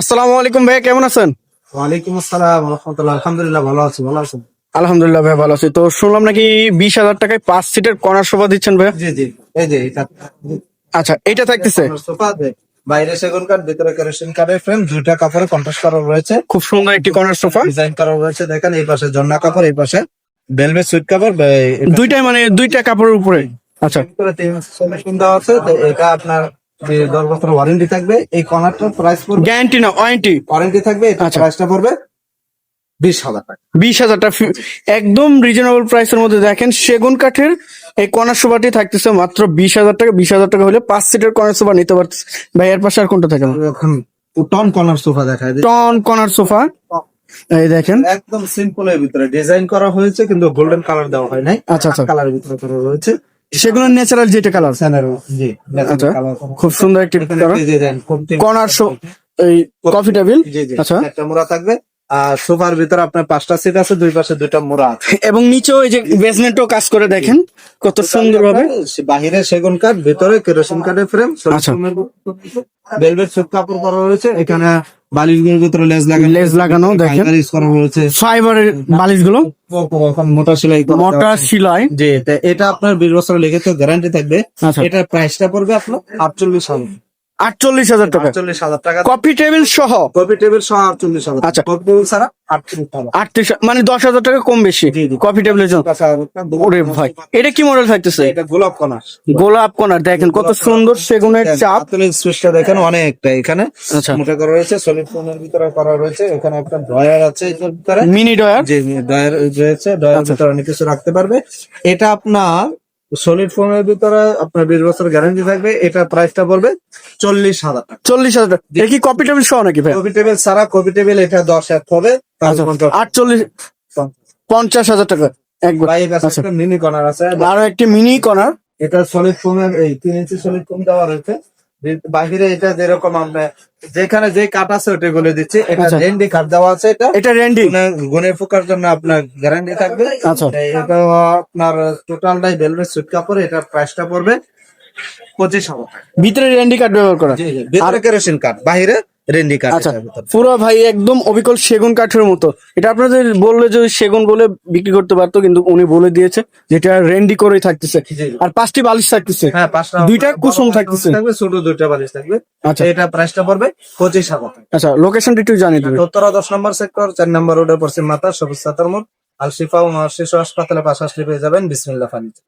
আসসালামু আলাইকুম ভাই কেমন আছেন? ওয়ালাইকুম আসসালাম রহমতুল্লাহ। আলহামদুলিল্লাহ ভালো আছি ভালো আছেন? আলহামদুলিল্লাহ ভাই ভালো আছি। তো শুনলাম নাকি বিশ হাজার টাকায় পাঁচ সিটের কর্নার সোফা দিচ্ছেন ভাই? জি জি। এই যে এটা। আচ্ছা এটা থাকতেছে? সোফা বাইরে সেগুন কাঠ ভিতরে কেরোসিন কাঠের ফ্রেম দুইটা কাপড়ে কন্ট্রাস্ট করা রয়েছে। খুব সুন্দর একটি কর্নার সোফা। ডিজাইন করা রয়েছে দেখেন এই পাশে জন্না কাপড় এই পাশে ভেলভেট সুইট কাপড় দুইটাই মানে দুইটা কাপড়ের উপরে। আচ্ছা। তিন সলিউশন দেওয়া আছে তো এটা আপনার যে দশ বছর ওয়ারেন্টি থাকবে এই কর্নারটার প্রাইস পড়বে। গ্যারান্টি না ওয়ারেন্টি ওয়ারেন্টি থাকবে এটা আচ্ছা। প্রাইসটা পড়বে বিশ হাজার টাকা। বিশ হাজার টাকা একদম রিজনেবল প্রাইসের মধ্যে দেখেন সেগুন কাঠের এই কর্নার সোফাটি থাকতেছে মাত্র বিশ হাজার টাকা। বিশ হাজার টাকা হলে পাঁচ সিটের কর্নার সোফা নিতে পারতেছে। ভাই এর পাশে আর কোনটা থাকে না? টন কর্নার সোফা দেখায় টন কর্নার সোফা এই দেখেন। একদম সিম্পল এর ভিতরে। ডিজাইন করা হয়েছে কিন্তু গোল্ডেন কালার দেওয়া হয় নাই। আচ্ছা আচ্ছা। কালারের ভিতরে করা রয়েছে। সেগুলো ন্যাচারাল যেটা কালার আচ্ছা খুব সুন্দর। একটি কর্নার শো এই কফি টেবিল আচ্ছা। একটা মোড়া থাকবে। আর সোফার ভিতরে আপনার পাঁচটা সিট আছে দুই পাশে দুইটা মোড়া আছে। এবং নিচেও এই যে বেসমেন্টও কাজ করে দেখেন কত সুন্দর ভাবে বাহিরে সেগুন কাঠ ভিতরে কেরোসিন কাঠের ফ্রেম। ভেলভেট সুট কাপড় করা রয়েছে এখানে বালিশগুলোর ভিতরে লেজ লাগানো লেজ লাগানো দেখেন। কালারিজ করা রয়েছে। ফাইবারের বালিশগুলো মোটা সেলাই মোটা। সিলাই। জি এটা আপনার বিশ বছর লিখিত গ্যারান্টি থাকবে। আচ্ছা। এটার প্রাইসটা পড়বে আপনার আটচল্লিশ হাজার। আটচল্লিশ হাজার টাকা। আটচল্লিশ হাজার টাকা। কফি টেবিল সহ? কপি টেবিল সহ আটচল্লিশ হাজার আচ্ছা। কপি টেবিল ছাড়া আটচল্লিশ হাজার আটত্রিশ মানে দশ হাজার টাকা কম বেশি। কফি টেবিলের জন্য। ওরে ভাই। এটা কি মডেল থাকতেছে? এটা গোলাপ কনার গোলাপ কোনার দেখেন কত সুন্দর সেগুনের চাপ। সুইচটা দেখেন অনেকটা এখানে। আচ্ছা। মোটা করা রয়েছে সলিড ফোনের ভিতরে করা রয়েছে। এখানে একটা ড্রয়ার আছে এটার ভিতরে। মিনি ডয়ার যে ড্রয়ার রয়েছে ড্রয়ার আচ্ছা। ভিতরে অনেক কিছু রাখতে পারবে। এটা আপনার সলিড ফোনের ভিতরে আপনার বিশ বছর গ্যারান্টি থাকবে এটা প্রাইসটা পড়বে চল্লিশ হাজার টাকা। চল্লিশ হাজার টাকা। এটা কি কপি টেবিল সহ নাকি ভাই? কপি টেবিল ছাড়া কপি টেবিল এটা দশ এক হবে আচ্ছা, আটচল্লিশ পঞ্চাশ হাজার টাকা। একবার বাইরে আচ্ছা। মিনি কর্নার আছে। আরও একটি মিনি কর্নার এটা সলিড ফোনের এই তিন ইঞ্চি সলিড ফোন দেওয়া রয়েছে। বাহিরে এটা যেরকম আমরা যেখানে যে কাঠ আছে ওটা বলে দিচ্ছি। এটা আচ্ছা। রেন্ডি কাট দেওয়া আছে এটা। এটা রেন্ডি। গুনে গুণের পোকার জন্য আপনার গ্যারান্টি থাকবে। আচ্ছা। এটা আপনার টোটালটাই ভেলভেট সুট কাপড় এটা প্রাইসটা পড়বে পঁচিশ হাজার ভিতরে রেন্ডি কার্ড ব্যবহার করা। ভিতরে কেরোসিন কাট বাহিরে রেন্ডি কাঠ আচ্ছা পুরো ভাই একদম অবিকল সেগুন কাঠের মতো। এটা আপনাদের বললে যে সেগুন বলে বিক্রি করতে পারতো কিন্তু উনি বলে দিয়েছে যেটা রেন্ডি করেই থাকতেছে। আর পাঁচটি বালিশ থাকতেছে। হ্যাঁ পাঁচটা দুইটা কুসুম থাকতেছে। থাকবে ছোট দুইটা বালিশ থাকবে। আচ্ছা। এটা প্রাইসটা পড়বে পঁচিশ হাজার আচ্ছা লোকেশনটা একটু জানিয়ে দেবেন। উত্তরা দশ নম্বর সেক্টর চার নম্বর রোডের পশ্চিম মাথা সবুজ সাতার মোড় আল শিফা ও শিশু হাসপাতালের পাশে আসলে পেয়ে যাবেন বিসমিল্লা ফার্নিচার।